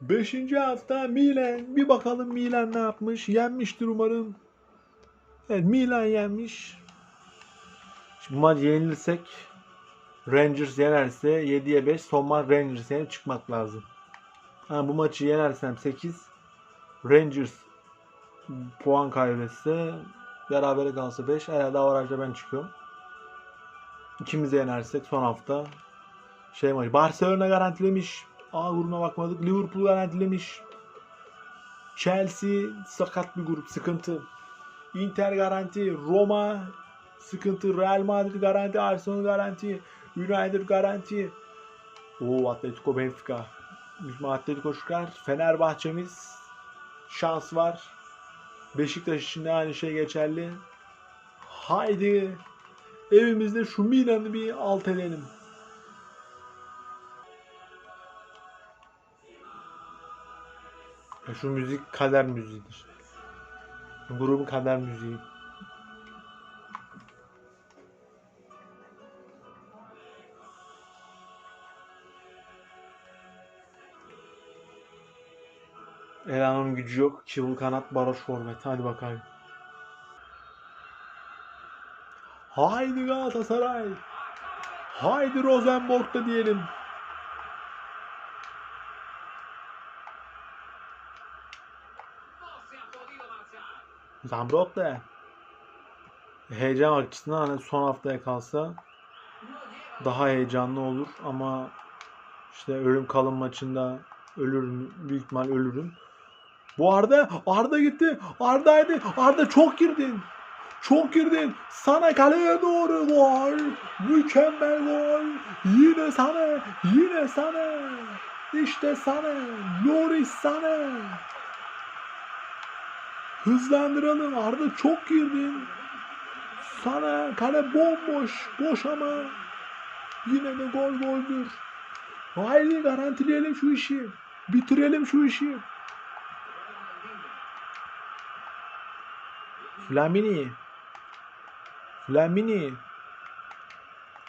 Beşinci hafta Milan. Bir bakalım Milan ne yapmış. Yenmiştir umarım. Evet Milan yenmiş. Şimdi bu maç yenilirsek Rangers yenerse 7'ye 5 son maç Rangers yenip çıkmak lazım. Ha, bu maçı yenersem 8 Rangers puan kaybetse berabere kalsa 5 herhalde avarajda ben çıkıyorum. İkimiz yenersek son hafta şey maçı. Barcelona garantilemiş. A grubuna bakmadık. Liverpool garantilemiş. Chelsea sakat bir grup. Sıkıntı. Inter garanti. Roma sıkıntı. Real Madrid garanti. Arsenal garanti. United garanti. Oo Atletico Benfica. Bizim Atletico çıkar. Fenerbahçe'miz şans var. Beşiktaş için de aynı şey geçerli. Haydi evimizde şu Milan'ı bir alt edelim. Şu müzik kader müziğidir. Bu grubun kader müziği. Elan'ın gücü yok. Çivul kanat baroş forvet. Hadi bakalım. Haydi Galatasaray. Haydi Rosenborg'da diyelim. Zambrot da heyecan açısından hani son haftaya kalsa daha heyecanlı olur ama işte ölüm kalım maçında ölürüm büyük ihtimal ölürüm. Bu Arda Arda gitti. Arda'ydı. Arda çok girdin. Çok girdin. Sana kaleye doğru gol. Mükemmel gol. Yine sana. Yine sana. İşte sana. Loris sana. Hızlandıralım. Arda çok girdin. Sana kale bomboş. Boş ama. Yine de gol goldür. Haydi garantileyelim şu işi. Bitirelim şu işi. Flamini. Flamini.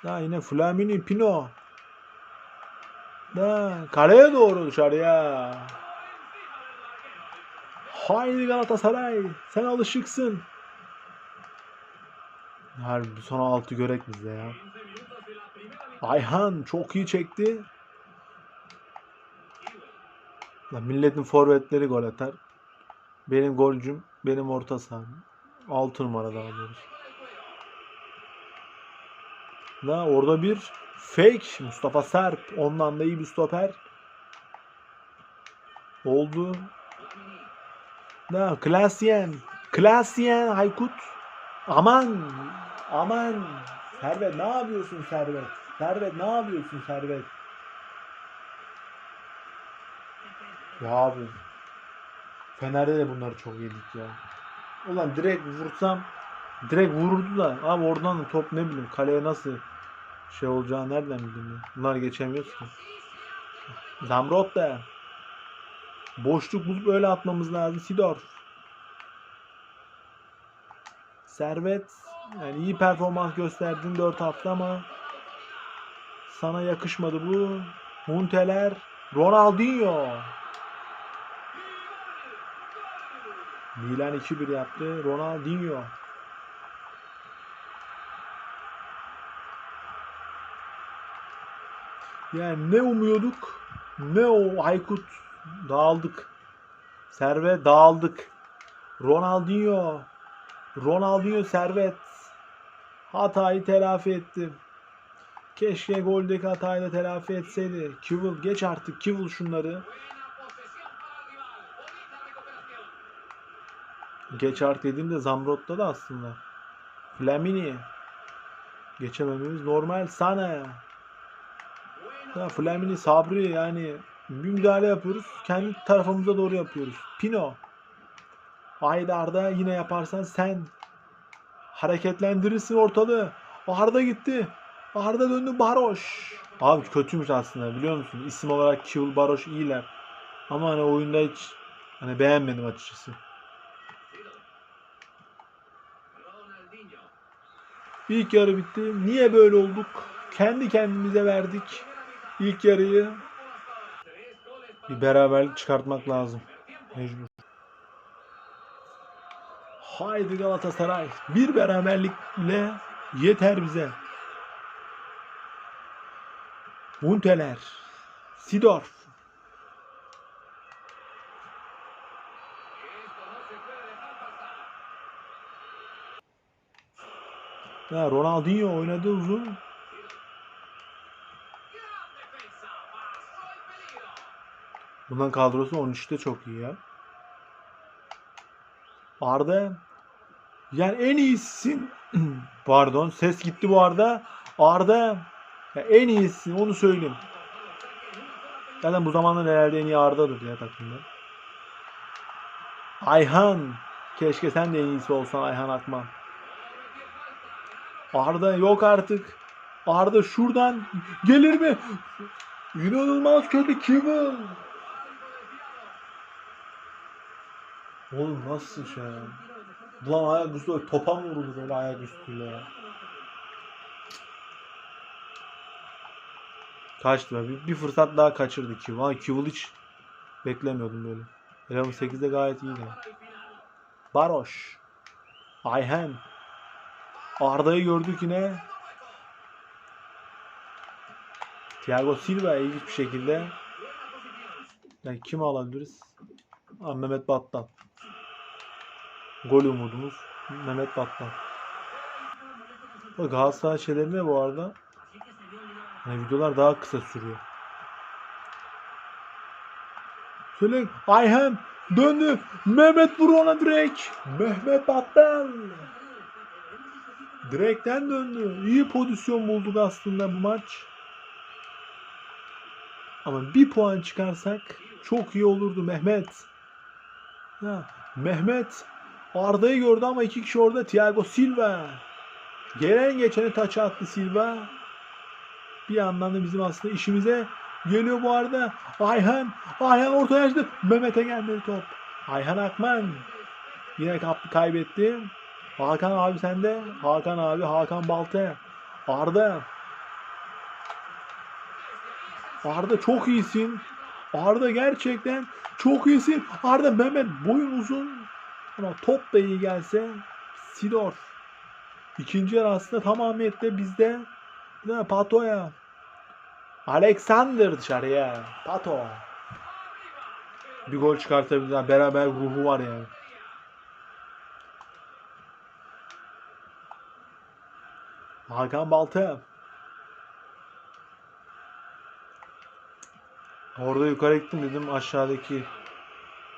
Da yine Flamini Pino. Da kaleye doğru dışarıya. Haydi Galatasaray. Sen alışıksın. Harbi son altı görek bizde ya. Ayhan çok iyi çekti. Lan milletin forvetleri gol atar. Benim golcüm, benim orta saham. 6 numarada alıyoruz. Da orada bir fake Mustafa Serp. Ondan da iyi bir stoper. Oldu. Da Klasyen. Klasyen Aykut. Aman. Aman. Servet ne yapıyorsun Servet? Servet ne yapıyorsun Servet? Ya abi. Fener'de de bunları çok yedik ya. Ulan direkt vursam direkt vururdu da abi oradan da top ne bileyim kaleye nasıl şey olacağı nereden bileyim ya. Bunlar geçemiyoruz ki. Zamrot da boşluk bulup öyle atmamız lazım. Sidor. Servet yani iyi performans gösterdin 4 hafta ama sana yakışmadı bu. Munteler Ronaldinho. Milan 2-1 yaptı. Ronaldinho. Yani ne umuyorduk? Ne o Aykut? Dağıldık. Servet dağıldık. Ronaldinho. Ronaldinho servet. Hatayı telafi etti. Keşke goldeki hatayı da telafi etseydi. Kivul geç artık Kivul şunları. Geç artık dediğimde Zamrot'ta da aslında. Flamini. Geçemememiz normal. Sana. Ya Flamini Sabri yani bir müdahale yapıyoruz. Kendi tarafımıza doğru yapıyoruz. Pino. Haydi Arda yine yaparsan sen hareketlendirirsin ortalığı. Arda gitti. Arda döndü Baroş. Abi kötüymüş aslında biliyor musun? İsim olarak Kivul Baroş iyiler. Ama hani oyunda hiç hani beğenmedim açıkçası. İlk yarı bitti. Niye böyle olduk? Kendi kendimize verdik ilk yarıyı. Bir beraberlik çıkartmak lazım. Mecbur. Haydi Galatasaray. Bir beraberlikle yeter bize. Munteler. Sidorf. Ya Ronaldinho oynadı uzun. Bundan kadrosu 13'te çok iyi ya. Arda yani en iyisin. Pardon ses gitti bu arada. Arda ya en iyisi onu söyleyeyim. Zaten bu zamanda herhalde en iyi Arda'dır ya takımda. Ayhan. Keşke sen de en iyisi olsan Ayhan Akman. Arda yok artık. Arda şuradan gelir mi? İnanılmaz kötü Kibble. Oğlum nasıl şey ya? Ulan ayak üstü topa mı vuruldu böyle ayak üstüyle ya? Kaçtı be. Bir, bir fırsat daha kaçırdı Kivul. Ay Kivul hiç beklemiyordum böyle. Level 8'de gayet iyiydi. Baroş. Ayhan. Arda'yı gördük yine. Thiago Silva ilginç bir şekilde. Yani kimi alabiliriz? Aa, Mehmet Battal. Gol umudumuz Mehmet Battal. Bak Galatasaray şeylerinde bu arada yani videolar daha kısa sürüyor. Söyle Ayhan döndü. Mehmet vur ona direkt. Mehmet Battal. Direkten döndü. İyi pozisyon bulduk aslında bu maç. Ama bir puan çıkarsak çok iyi olurdu Mehmet. Ha, Mehmet Arda'yı gördü ama iki kişi orada. Thiago Silva. Gelen geçeni taça attı Silva. Bir yandan da bizim aslında işimize geliyor bu arada. Ayhan. Ayhan ortaya açtı. Mehmet'e gelmedi top. Ayhan Akman. Yine kaybetti. Hakan abi sende. Hakan abi. Hakan Balta. Arda. Arda çok iyisin. Arda gerçekten çok iyisin. Arda Mehmet boyun uzun. Ama top da iyi gelse Sidorf. İkinci yarı aslında tamamiyette bizde. Değil mi? Pato'ya. Alexander dışarıya. Pato. Bir gol çıkartabilirler. Beraber ruhu var yani. Hakan Balta. Orada yukarı gittim dedim aşağıdaki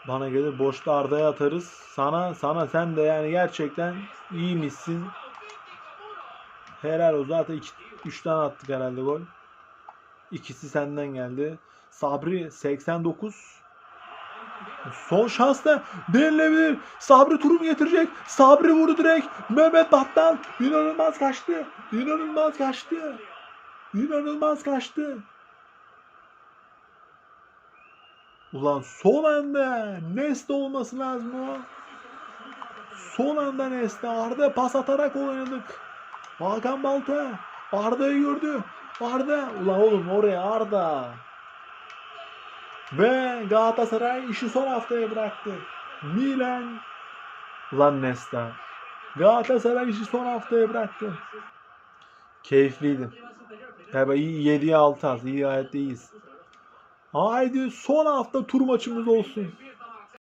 bana gelir boşta Arda'ya atarız. Sana sana sen de yani gerçekten iyiymişsin. Helal o zaten 3 tane attık herhalde gol. İkisi senden geldi. Sabri 89. Son şans da denilebilir. Sabri turu getirecek? Sabri vurdu direkt. Mehmet Battal inanılmaz kaçtı. İnanılmaz kaçtı. İnanılmaz kaçtı. Ulan son anda Nesta olması lazım o. Son anda Nesta. Arda pas atarak oynadık. Hakan Balta. Arda'yı gördü. Arda. Ulan oğlum oraya Arda. Ve Galatasaray işi son haftaya bıraktı. Milan. Ulan Nesta. Galatasaray işi son haftaya bıraktı. Keyifliydi. Galiba iyi 7'ye 6 az. İyi gayet iyiyiz. Haydi son hafta tur maçımız olsun.